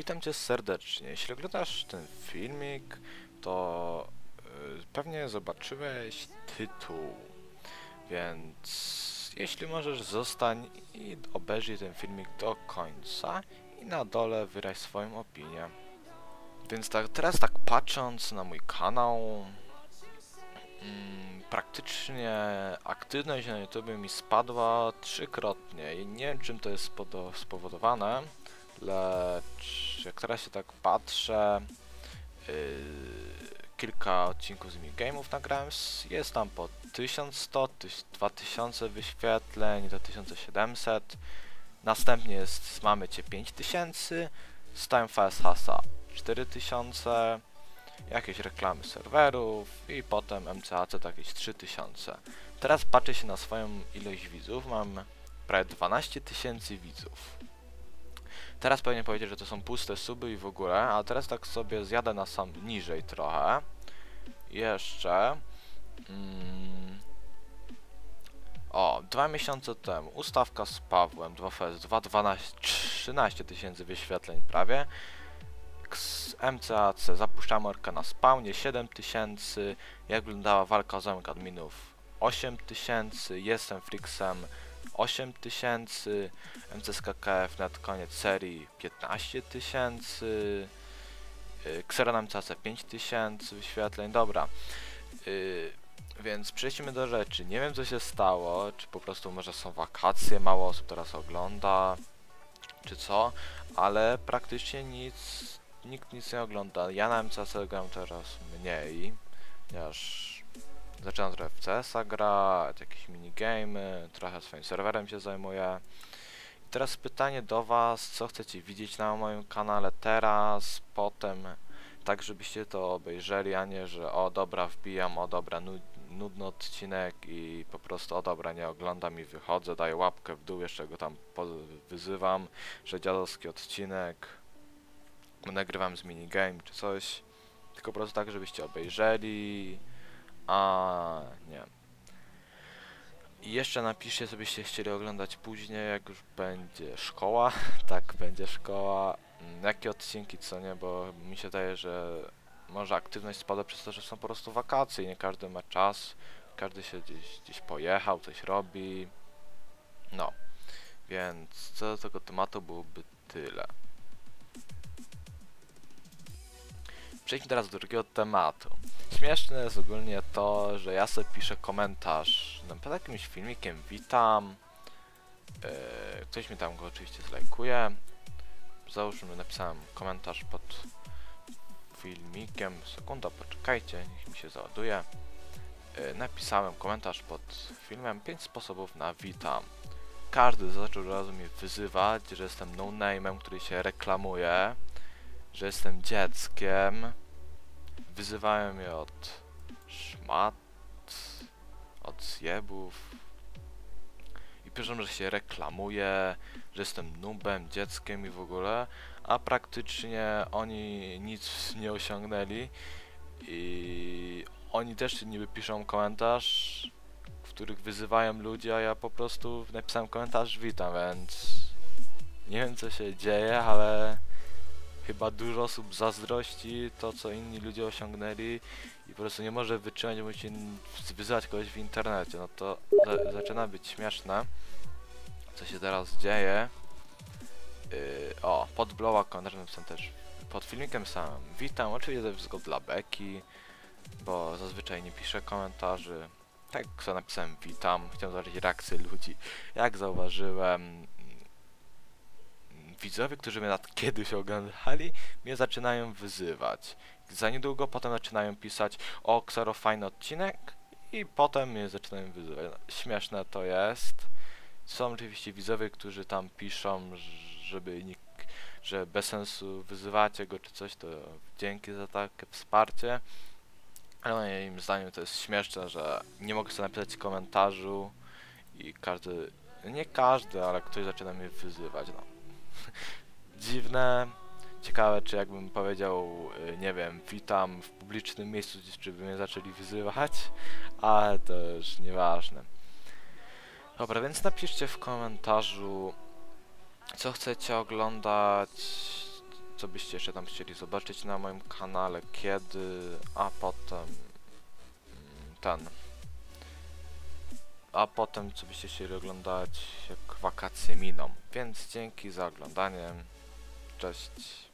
Witam cię serdecznie. Jeśli oglądasz ten filmik, to y, pewnie zobaczyłeś tytuł. Więc jeśli możesz, zostań i obejrzyj ten filmik do końca i na dole wyraź swoją opinię. Więc tak, teraz tak patrząc na mój kanał, mm, praktycznie aktywność na YouTube mi spadła trzykrotnie i nie wiem czym to jest spowodowane, lecz jak teraz się tak patrzę, yy, kilka odcinków z minigame'ów nagrałem, jest tam po 1100, tyś- 2000 wyświetleń, do 1700, następnie jest Mamy Cię 5000, z Time Fast Hasa 4000, jakieś reklamy serwerów i potem MCAC to jakieś 3000. Teraz patrzę się na swoją ilość widzów, mam prawie 12 tysięcy widzów. Teraz pewnie powiedzieć, że to są puste suby i w ogóle, a teraz tak sobie zjadę na sam niżej trochę. Jeszcze. Mm, o, dwa miesiące temu ustawka z Pawłem 2FS 2 12, 13 tysięcy wyświetleń prawie. X MCAC zapuszczamy orka na spawnie 7000. Jak wyglądała walka z zamek adminów 8000. Jestem Frixem 8000. MCSKKF nad koniec serii 15 tysięcy. Yy, Xera na MCAC 5000 wyświetleń. Dobra. Yy, więc przejdźmy do rzeczy. Nie wiem co się stało, czy po prostu może są wakacje, mało osób teraz ogląda, czy co, ale praktycznie nic, nikt nic nie ogląda. Ja na MCC gram teraz mniej, ponieważ zaczynam trochę w CS-a grać, jakieś minigamy, trochę swoim serwerem się zajmuję. I teraz pytanie do was, co chcecie widzieć na moim kanale teraz, potem, tak żebyście to obejrzeli, a nie, że o dobra wbijam, o dobra nu nudny odcinek i po prostu o dobra nie oglądam i wychodzę, daję łapkę w dół, jeszcze go tam wyzywam, że dziadowski odcinek, nagrywam z minigame czy coś, tylko po prostu tak, żebyście obejrzeli, a nie. I jeszcze napiszcie, co byście chcieli oglądać później, jak już będzie szkoła. tak, będzie szkoła. Mm, Jakie odcinki, co nie, bo mi się daje, że może aktywność spada przez to, że są po prostu wakacje i nie każdy ma czas. Każdy się gdzieś, gdzieś pojechał, coś robi. No. Więc co do tego tematu byłoby tyle. Przejdźmy teraz do drugiego tematu. Śmieszne jest ogólnie to, że ja sobie piszę komentarz na- pod jakimś filmikiem, witam. Yy, ktoś mi tam go oczywiście zlajkuje. Załóżmy, napisałem komentarz pod filmikiem. Sekunda, poczekajcie, niech mi się załaduje. Yy, napisałem komentarz pod filmem 5 sposobów na witam. Każdy zaczął od razu mnie wyzywać, że jestem no-name'em, który się reklamuje, że jestem dzieckiem. Wyzywają mnie od szmat, od zjebów. I piszą, że się reklamuję, że jestem nubem, dzieckiem i w ogóle, a praktycznie oni nic nie osiągnęli i oni też niby piszą komentarz, w których wyzywają ludzi, a ja po prostu napisałem komentarz witam, więc nie wiem co się dzieje, ale chyba dużo osób zazdrości to, co inni ludzie osiągnęli i po prostu nie może wytrzymać, musi wyzywać kogoś w internecie. No to za zaczyna być śmieszne, co się teraz dzieje. Yy, o, pod blowa komentarz napisałem też pod filmikiem samym. Witam, oczywiście ze względu dla Beki, bo zazwyczaj nie piszę komentarzy. Tak sobie napisałem witam, chciałem zobaczyć reakcję ludzi. Jak zauważyłem, widzowie, którzy mnie nad kiedyś oglądali, mnie zaczynają wyzywać. Za niedługo potem zaczynają pisać o Ksero fajny odcinek i potem mnie zaczynają wyzywać. No, śmieszne to jest. Są oczywiście widzowie, którzy tam piszą, żeby nikt, że bez sensu wyzywacie go czy coś, to dzięki za takie wsparcie. Ale moim zdaniem to jest śmieszne, że nie mogę sobie napisać komentarzu i każdy, nie każdy, ale ktoś zaczyna mnie wyzywać. No dziwne. Ciekawe, czy jakbym powiedział, y, nie wiem, witam w publicznym miejscu, czy by mnie zaczęli wyzywać, ale to już nieważne. Dobra, więc napiszcie w komentarzu, co chcecie oglądać, co byście jeszcze tam chcieli zobaczyć na moim kanale, kiedy, a potem mm, ten. A potem co byście chcieli oglądać, jak wakacje miną. Więc dzięki za oglądanie. Cześć.